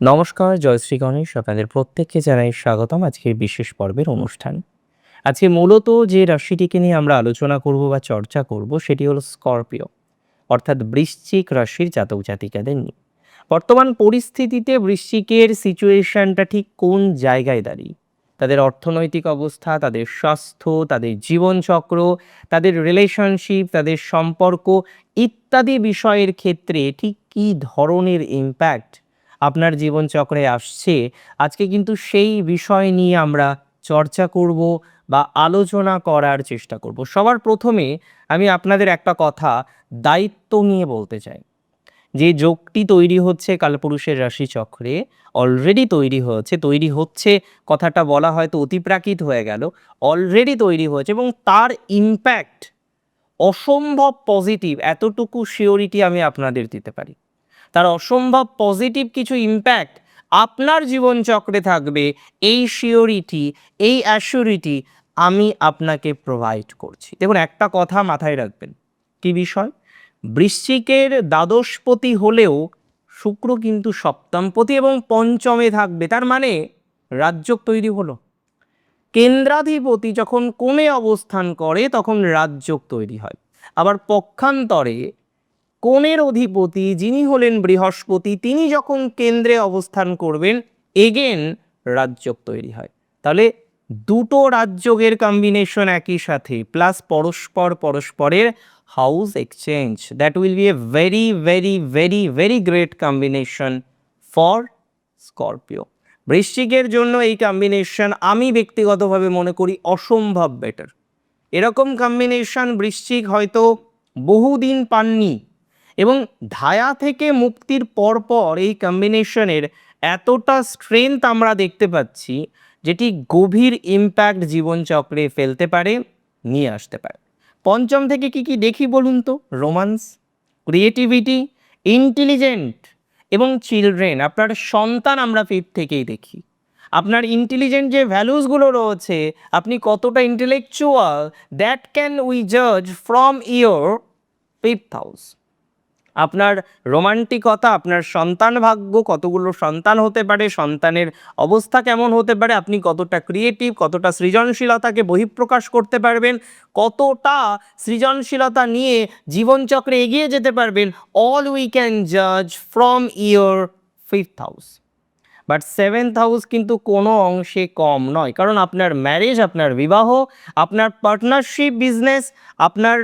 নমস্কার জয়শ্রী গণেশ। আপনাদের প্রত্যেককে জানাই স্বাগতম আজকের বিশেষ পর্বের অনুষ্ঠান। আজকে মূলত যে রাশিটিকে নিয়ে আমরা আলোচনা করব বা চর্চা করব, সেটি হলো স্করপিও, অর্থাৎ বৃশ্চিক রাশির জাতক জাতিকাদের নিয়ে। বর্তমান পরিস্থিতিতে বৃশ্চিকের সিচুয়েশনটা ঠিক কোন জায়গায় দাঁড়িয়ে? তাদের অর্থনৈতিক অবস্থা, তাদের স্বাস্থ্য, তাদের জীবনচক্র, তাদের রিলেশনশিপ তাদের সম্পর্ক ইত্যাদি বিষয়ের ক্ষেত্রে ঠিক কী ধরনের ইম্প্যাক্ট আপনার জীবনচক্রে আসছে। আজকে কিন্তু সেই বিষয় নিয়ে আমরা চর্চা করব বা আলোচনা করার চেষ্টা করব। সবার প্রথমে আমি আপনাদের একটা কথা, দায়িত্ব নিয়ে বলতে চাই। যে যোগটি তৈরি হচ্ছে কালপুরুষের রাশিচক্রে অলরেডি তৈরি হয়েছে, তৈরি হচ্ছে, কথাটা বলা হয়তো অতিপ্রাকৃত হয়ে গেল অলরেডি তৈরি হয়েছে এবং তার ইম্প্যাক্ট অসম্ভব পজিটিভ এতটুকু শিওরিটি আমি আপনাদের দিতে পারি। তার অসম্ভব পজিটিভ কিছু ইম্প্যাক্ট আপনার জীবনচক্রে থাকবে। এই শিওরিটি এই অ্যাসিউরিটি আমি আপনাকে প্রোভাইড করছি। দেখুন, একটা কথা মাথায় রাখবেন। কি বিষয়? বৃশ্চিকের দ্বাদশপতি হলেও শুক্র কিন্তু সপ্তমপতি এবং পঞ্চমে থাকবে। তার মানে রাজ্যক তৈরি হলো। কেন্দ্রাধিপতি যখন কোণে অবস্থান করে, তখন রাজ্যক তৈরি হয়। আবার পক্ষান্তরে কোণের অধিপতি যিনি হলেন বৃহস্পতি, তিনি যখন কেন্দ্রে অবস্থান করবেন এগেন রাজযোগ তৈরি হয়। তাহলে দুটো রাজযোগের কম্বিনেশন একই সাথে প্লাস পরস্পর পরস্পরের house exchange that will be a very very very very great combination for Scorpio বৃশ্চিকের জন্য এই কম্বিনেশন আমি ব্যক্তিগতভাবে মনে করি অসম্ভব বেটার এরকম কম্বিনেশন বৃশ্চিক হয়তো বহুদিন পাননি এবং ধায়া থেকে মুক্তির পরপর এই কম্বিনেশনের এতটা স্ট্রেংথ আমরা দেখতে পাচ্ছি, যেটি গভীর ইম্প্যাক্ট জীবনচক্রে ফেলতে পারে, নিয়ে আসতে পারে। পঞ্চম থেকে কি কি দেখি বলুন তো? রোমান্স ক্রিয়েটিভিটি ইন্টেলিজেন্ট এবং চিলড্রেন আপনার সন্তান আমরা ফিফ থেকেই দেখি। আপনার ইন্টেলিজেন্ট যে ভ্যালুসগুলো রয়েছে, আপনি কতটা ইন্টেলেকচুয়াল দ্যাট ক্যান উই জাজ ফ্রম ইয়োর ফিফথ হাউস আপনার রোমান্টিকতা, আপনার সন্তান ভাগ্য কতগুলো সন্তান হতে পারে, সন্তানের অবস্থা কেমন হতে পারে, আপনি কতটা ক্রিয়েটিভ কতটা সৃজনশীলতাকে বহিঃপ্রকাশ করতে পারবেন, কতটা সৃজনশীলতা নিয়ে জীবনচক্রে এগিয়ে যেতে পারবেন অল উই ক্যান জাজ from your fifth house but seventh house কিন্তু কোনো অংশে কম নয়, কারণ আপনার ম্যারেজ আপনার বিবাহ, আপনার পার্টনারশিপ বিজনেস আপনার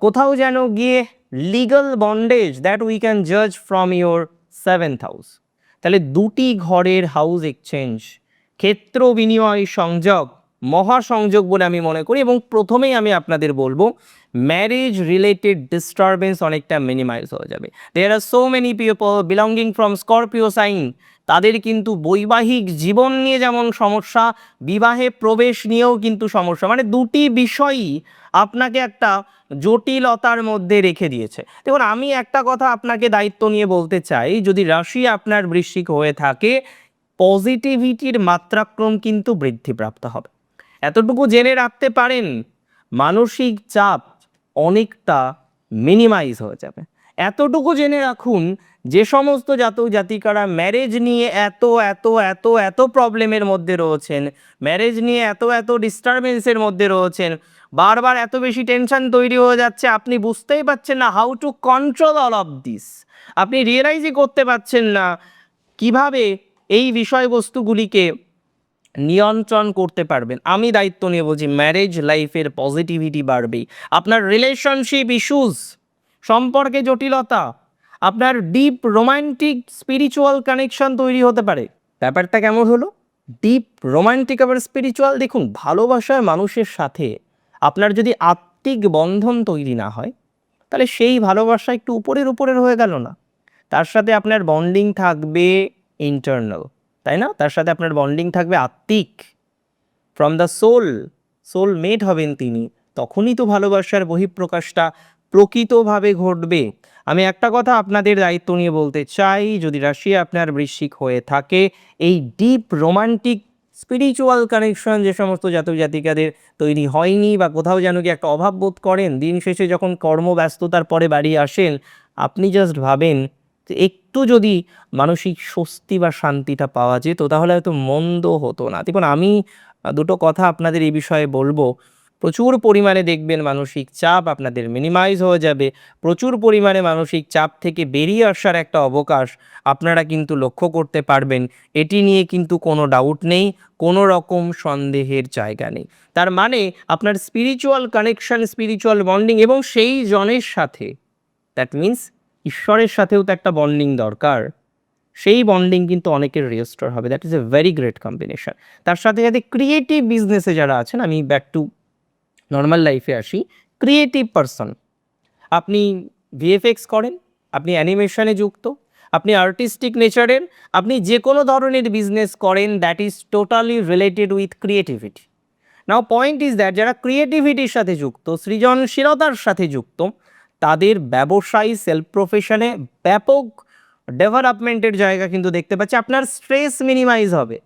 কোথাও যেন গিয়ে legal bondage that we can জাজ ফ্রম ইয়োর সেভেন্থ হাউস তাহলে দুটি ঘরের হাউস এক্সচেঞ্জ ক্ষেত্র বিনিময় সংযোগ, মহাসংযোগ বলে আমি মনে করি এবং প্রথমেই আমি আপনাদের বলব ম্যারেজ রিলেটেড ডিস্টারবেন্স অনেকটা মিনিমাইজ হয়ে যাবে। There are so many people belonging from Scorpio sign তাদের কিন্তু বৈবাহিক জীবন নিয়ে যেমন সমস্যা, বিবাহে প্রবেশ নিয়েও কিন্তু সমস্যা। মানে দুটি বিষয়ই আপনাকে একটা জটিলতার মধ্যে রেখে দিয়েছে। দেখুন, আমি একটা কথা আপনাকে দায়িত্ব নিয়ে বলতে চাই, যদি রাশি আপনার বৃশ্চিক হয়ে থাকে, পজিটিভিটির মাত্রাক্রম কিন্তু বৃদ্ধিপ্রাপ্ত হবে। এতটুকু জেনে রাখতে পারেন, মানসিক চাপ অনেকটা মিনিমাইজ হয়ে যাবে। এতটুকু জেনে রাখুন, যে সমস্ত জাতক জাতিকারা ম্যারেজ নিয়ে এত এত এত এত প্রবলেমের মধ্যে রয়েছেন, ম্যারেজ নিয়ে এত এত ডিস্টারবেন্সের মধ্যে রয়েছেন বারবার এত বেশি টেনশন তৈরি হয়ে যাচ্ছে, আপনি বুঝতেই পারছেন না how to control all of this আপনি রিয়েলাইজই করতে পারছেন না কীভাবে এই বিষয়বস্তুগুলিকে নিয়ন্ত্রণ করতে পারবেন। আমি দায়িত্ব নিয়ে বলছি ম্যারেজ লাইফের পজিটিভিটি বাড়বে আপনার রিলেশনশিপ ইস্যুস সম্পর্কে জটিলতা, আপনার ডিপ রোমান্টিক স্পিরিচুয়াল কানেকশন তৈরি হতে পারে। ব্যাপারটা কেমন হলো? ডিপ রোমান্টিক আবার স্পিরিচুয়াল দেখুন ভালোবাসার মানুষের সাথে আপনার যদি আত্মিক বন্ধন তৈরি না হয়, তাহলে সেই ভালোবাসা একটু উপরের উপরের হয়ে গেল না। তার সাথে আপনার বন্ডিং থাকবে ইন্টারনাল তাই না? তার সাথে আপনার বন্ডিং থাকবে আত্মিক। From the soul soul mate হবেন তিনি, তখনই তো ভালোবাসার বহিঃপ্রকাশটা প্রকৃতভাবে ঘটবে। আমি একটা কথা আপনাদের দায়িত্ব নিয়ে বলতে চাই, যদি রাশি আপনার বৃশ্চিক হয়ে থাকে, এই ডিপ রোমান্টিক স্পিরিচুয়াল কানেকশন যে সমস্ত জাতক জাতিকাদের তৈরি হয়নি বা কোথাও যেন কি একটা অভাব বোধ করেন, দিন শেষে যখন কর্মব্যস্ততার পরে বাড়ি আসেন, আপনি জাস্ট ভাবেন যে একটু যদি মানসিক স্বস্তি বা শান্তিটা পাওয়া যেত, তাহলে হয়তো মন্দ হতো না। দেখুন, আমি দুটো কথা আপনাদের এই বিষয়ে বলব। প্রচুর পরিমাণে দেখবেন মানসিক চাপ আপনাদের মিনিমাইজ হয়ে যাবে। প্রচুর পরিমাণে মানসিক চাপ থেকে বেরিয়ে আসার একটা অবকাশ আপনারা কিন্তু লক্ষ্য করতে পারবেন। এটি নিয়ে কিন্তু কোনো ডাউট নেই, কোনো রকম সন্দেহের জায়গা নেই। তার মানে আপনার স্পিরিচুয়াল কানেকশন স্পিরিচুয়াল বন্ডিং এবং সেই জনের সাথে দ্যাট মিন্স ঈশ্বরের সাথেও তো একটা বন্ডিং দরকার। সেই বন্ডিং কিন্তু অনেকের রেজিস্টার হবে। That is a very great combination তার সাথে সাথে ক্রিয়েটিভ বিজনেসে যারা আছেন, আমি ব্যাক টু নর্মাল লাইফে আসি ক্রিয়েটিভ পারসন আপনি ভিএফএক্স করেন, আপনি অ্যানিমেশনে যুক্ত, আপনি আর্টিস্টিক নেচারের আপনি যে কোনো ধরনের বিজনেস করেন that is totally related with creativity now point is that যারা ক্রিয়েটিভিটির সাথে যুক্ত, সৃজনশীলতার সাথে যুক্ত, তাদের ব্যবসায়ী সেলফ প্রফেশনে ব্যাপক ডেভেলপমেন্টের জায়গা কিন্তু দেখতে পাচ্ছি। আপনার স্ট্রেস মিনিমাইজ হবে।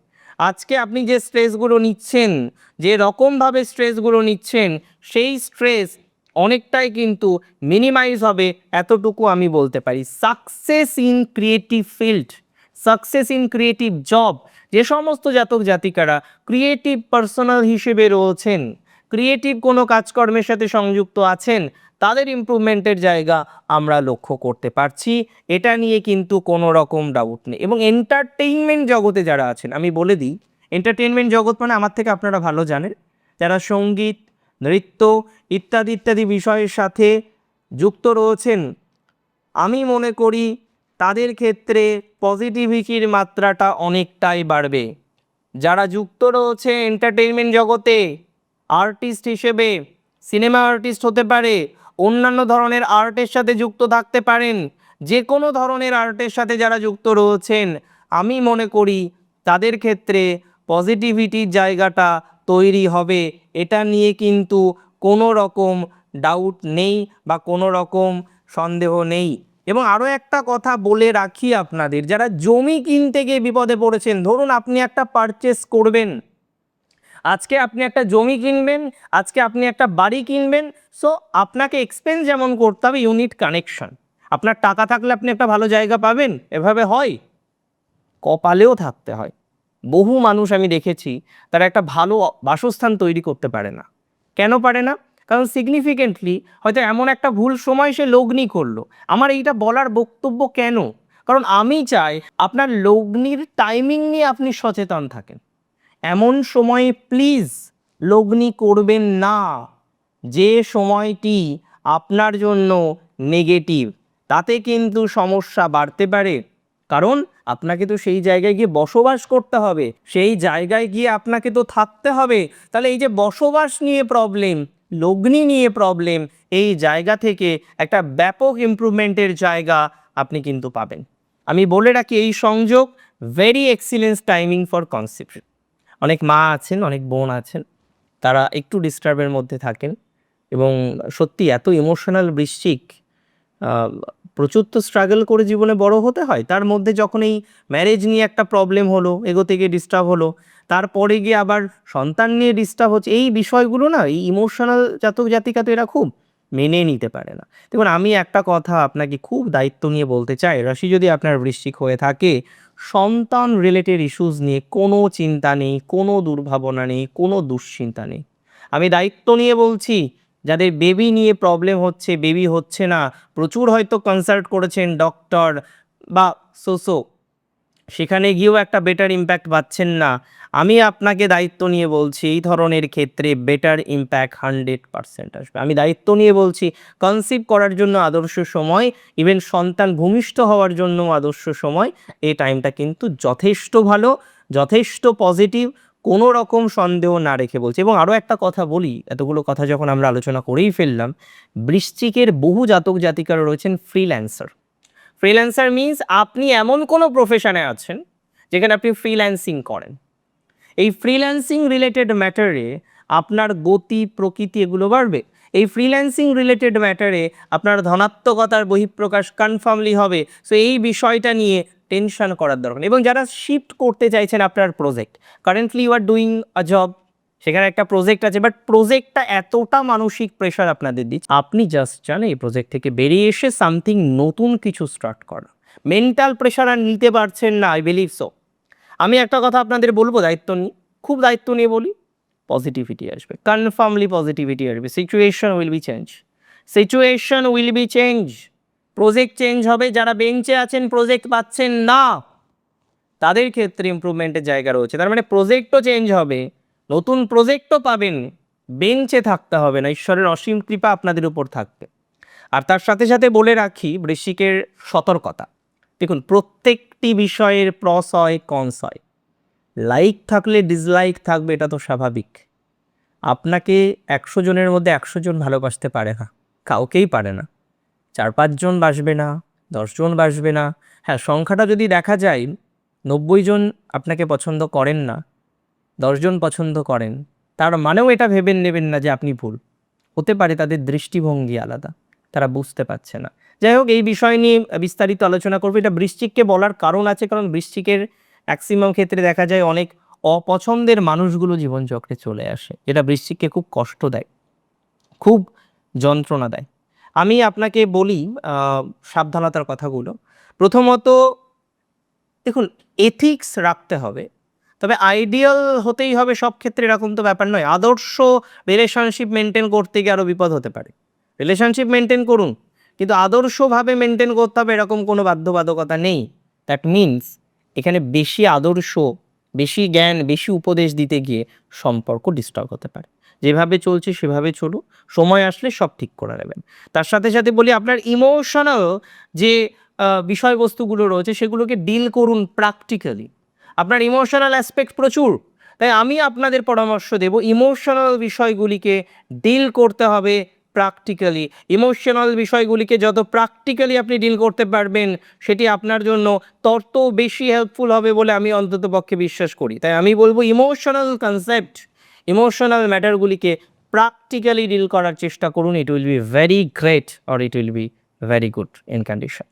আজকে আপনি যে স্ট্রেসগুলো নিচ্ছেন, যে রকমভাবে স্ট্রেসগুলো নিচ্ছেন, সেই স্ট্রেস অনেকটাই কিন্তু মিনিমাইজ হবে এতটুকু আমি বলতে পারি। Success in creative field, success in creative job, যে সমস্ত জাতক জাতিকারা ক্রিয়েটিভ পার্সোনাল হিসেবে রয়েছেন, ক্রিয়েটিভ কোনো কাজকর্মের সাথে সংযুক্ত আছেন তাদের ইমপ্রুভমেন্টের জায়গা আমরা লক্ষ্য করতে পারছি। এটা নিয়ে কিন্তু কোনো রকম ডাউট নেই। এবং এন্টারটেইনমেন্ট জগতে যারা আছেন, আমি বলে দিই এন্টারটেইনমেন্ট জগৎ মানে আমার থেকে আপনারা ভালো জানেন। যারা সংগীত, নৃত্য ইত্যাদি ইত্যাদি বিষয়ের সাথে যুক্ত রয়েছেন, আমি মনে করি তাদের ক্ষেত্রে পজিটিভিটির মাত্রাটা অনেকটাই বাড়বে। যারা যুক্ত রয়েছে এন্টারটেইনমেন্ট জগতে আর্টিস্ট হিসেবে সিনেমা আর্টিস্ট হতে পারে অন্যান্য ধরনের আর্টের সাথে যুক্ত থাকতে পারেন। যে কোনো ধরনের আর্টের সাথে যারা যুক্ত রয়েছেন, আমি মনে করি তাদের ক্ষেত্রে পজিটিভিটির জায়গাটা তৈরি হবে। এটা নিয়ে কিন্তু কোনো রকম ডাউট নেই বা কোনো রকম সন্দেহ নেই। এবং আরও একটা কথা বলে রাখি আপনাদের, যারা জমি কিনতে গিয়ে বিপদে পড়েছেন, ধরুন আপনি একটা পারচেস করবেন। আজকে আপনি একটা জমি কিনবেন, আজকে আপনি একটা বাড়ি কিনবেন সো আপনাকে এক্সপেন্স যেমন করতে হবে ইউনিট কানেকশন আপনার টাকা থাকলে আপনি একটা ভালো জায়গা পাবেন, এভাবে হয়। কপালেও থাকতে হয়। বহু মানুষ আমি দেখেছি, তারা একটা ভালো বাসস্থান তৈরি করতে পারে না। কেন পারে না? কারণ সিগনিফিকেন্টলি হয়তো এমন একটা ভুল সময় সে লগ্নি করল। আমার এইটা বলার বক্তব্য কেন? কারণ আমি চাই আপনার লগ্নির টাইমিং নিয়ে আপনি সচেতন থাকেন। এমন সময়ে প্লিজ লগ্নি করবেন না। যে সময়টি আপনার জন্য নেগেটিভ তাতে কিন্তু সমস্যা বাড়তে পারে। কারণ আপনাকে তো সেই জায়গায় গিয়ে বসবাস করতে হবে, সেই জায়গায় গিয়ে আপনাকে তো থাকতে হবে। তাহলে এই যে বসবাস নিয়ে প্রবলেম লগ্নি নিয়ে প্রবলেম এই জায়গা থেকে একটা ব্যাপক ইমপ্রুভমেন্টের জায়গা আপনি কিন্তু পাবেন। আমি বলে রাখি এই সংযোগ very excellence timing for concept অনেক মা আছেন, অনেক বোন আছেন, তারা একটু ডিস্টার্বের মধ্যে থাকেন এবং সত্যি এত ইমোশনাল বৃশ্চিক প্রচুর তো স্ট্রাগল করে জীবনে বড় হতে হয়। তার মধ্যে যখন এই ম্যারেজ নিয়ে একটা প্রবলেম হলো এগোতে গিয়ে ডিস্টার্ব হলো, তারপরে গিয়ে আবার সন্তান নিয়ে ডিস্টার্ব হচ্ছে, এই বিষয়গুলো না, এই ইমোশনাল জাতক জাতিকা তো এরা খুব মেনে নিতে পারে না। দেখুন, আমি একটা কথা আপনাকে খুব দায়িত্ব নিয়ে বলতে চাই। রাশি যদি আপনার বৃশ্চিক হয়ে থাকে সন্তান রিলেটেড ইস্যুস নিয়ে কোনো চিন্তা নেই, কোনো দুর্ভাবনা নেই, কোনো দুশ্চিন্তা নেই। আমি দায়িত্ব নিয়ে বলছি, যাদের বেবি নিয়ে প্রবলেম হচ্ছে বেবি হচ্ছে না, প্রচুর হয়তো কনসাল্ট করেছেন ডক্টর বা সোসো সেখানে গিয়েও একটা বেটার ইম্প্যাক্ট পাচ্ছেন না। আমি আপনাকে দায়িত্ব নিয়ে বলছি, এই ধরনের ক্ষেত্রে বেটার ইম্প্যাক্ট হান্ড্রেড পার্সেন্ট আসবে। আমি দায়িত্ব নিয়ে বলছি কনসিভ করার জন্য আদর্শ সময় ইভেন সন্তান ভূমিষ্ঠ হওয়ার জন্য আদর্শ সময়, এই টাইমটা কিন্তু যথেষ্ট ভালো, যথেষ্ট পজিটিভ কোনো রকম সন্দেহ না রেখে বলছি। এবং আরও একটা কথা বলি, এতগুলো কথা যখন আমরা আলোচনা করেই ফেললাম, বৃশ্চিকের বহু জাতক জাতিকারা রয়েছেন ফ্রিল্যান্সার ফ্রিল্যান্সার মিন্স আপনি এমন কোনো প্রফেশনে আছেন যেখানে আপনি ফ্রিল্যান্সিং করেন। এই ফ্রিল্যান্সিং রিলেটেড ম্যাটারে আপনার গতি, প্রকৃতি এগুলো বাড়বে। এই ফ্রিল্যান্সিং রিলেটেড ম্যাটারে আপনার ধনাত্মকতার বহিঃপ্রকাশ কনফার্মলি হবে। সো এই বিষয়টা নিয়ে টেনশন করার দরকার এবং যারা শিফট করতে চাইছেন আপনার project currently you are doing a job সেখানে একটা প্রজেক্ট আছে বাট প্রজেক্টটা এতটা মানসিক প্রেশার আপনাদের দিচ্ছে। আপনি জাস্ট চান এই প্রজেক্ট থেকে বেরিয়ে এসে সামথিং নতুন কিছু স্টার্ট করা। মেন্টাল প্রেশার আর নিতে পারছেন না আই বিলিভ সো আমি একটা কথা আপনাদের বলব, দায়িত্ব নিয়ে, খুব দায়িত্ব নিয়ে বলি পজিটিভিটি আসবে কনফার্মলি পজিটিভিটি আসবে। Situation will be change situation will be change project change হবে, যারা বেঞ্চে আছেন প্রজেক্ট পাচ্ছেন না, তাদের ক্ষেত্রে ইমপ্রুভমেন্টের জায়গা রয়েছে। তার মানে প্রজেক্টও চেঞ্জ হবে। নতুন প্রজেক্টও পাবেন, বেঞ্চে থাকতে হবে না, ঈশ্বরের অসীম কৃপা আপনাদের উপর থাকবে। আর তার সাথে সাথে বলে রাখি বৃশ্চিকের সতর্কতা। দেখুন, প্রত্যেকটি বিষয়ের প্রস হয়, কনস হয়। লাইক থাকলে ডিসলাইক থাকবে, এটা তো স্বাভাবিক। আপনাকে একশো জনের মধ্যে একশো জন ভালোবাসতে পারে না, কাউকেই পারে না। চার পাঁচজন বাসবে না দশজন বাসবে না। হ্যাঁ সংখ্যাটা যদি দেখা যায়, নব্বই জন আপনাকে পছন্দ করেন না দশজন পছন্দ করেন, তার মানেও এটা ভেবেন নেবেন না যে আপনি ভুল। হতে পারে তাদের দৃষ্টিভঙ্গি আলাদা, তারা বুঝতে পারছে না। যাই হোক, এই বিষয় নিয়ে বিস্তারিত আলোচনা করব। এটা বৃশ্চিককে বলার কারণ আছে, কারণ বৃশ্চিকের ম্যাক্সিমাম ক্ষেত্রে দেখা যায় অনেক অপছন্দের মানুষগুলো জীবনচক্রে চলে আসে, যেটা বৃশ্চিককে খুব কষ্ট দেয়, খুব যন্ত্রণা দেয়। আমি আপনাকে বলি সাবধানতার কথাগুলো। প্রথমত, দেখুন এথিক্স রাখতে হবে। তবে আইডিয়াল হতেই হবে সব ক্ষেত্রে এরকম তো ব্যাপার নয়। আদর্শ রিলেশনশিপ মেনটেন করতে গিয়ে আরও বিপদ হতে পারে। রিলেশনশিপ মেনটেন করুন, কিন্তু আদর্শভাবে মেনটেন করতে হবে এরকম কোনো বাধ্যবাধকতা নেই। দ্যাট মিন্স এখানে বেশি আদর্শ, বেশি জ্ঞান, বেশি উপদেশ দিতে গিয়ে সম্পর্ক ডিস্টার্ব হতে পারে। যেভাবে চলছে সেভাবে চলুন সময় আসলে সব ঠিক করে নেবেন। তার সাথে সাথে বলি আপনার ইমোশনাল যে বিষয়বস্তুগুলো রয়েছে সেগুলোকে ডিল করুন প্র্যাকটিক্যালি আপনার ইমোশনাল অ্যাসপেক্ট প্রচুর। তাই আমি আপনাদের পরামর্শ দেব ইমোশনাল বিষয়গুলিকে ডিল করতে হবে প্র্যাকটিক্যালি ইমোশনাল বিষয়গুলিকে যত প্র্যাকটিক্যালি আপনি ডিল করতে পারবেন, সেটি আপনার জন্য তত বেশি হেল্পফুল হবে বলে আমি অন্তত পক্ষে বিশ্বাস করি। তাই আমি বলব ইমোশনাল কনসেপ্ট ইমোশনাল ম্যাটারগুলিকে প্র্যাকটিক্যালি ডিল করার চেষ্টা করুন। It will be very great or it will be very good in condition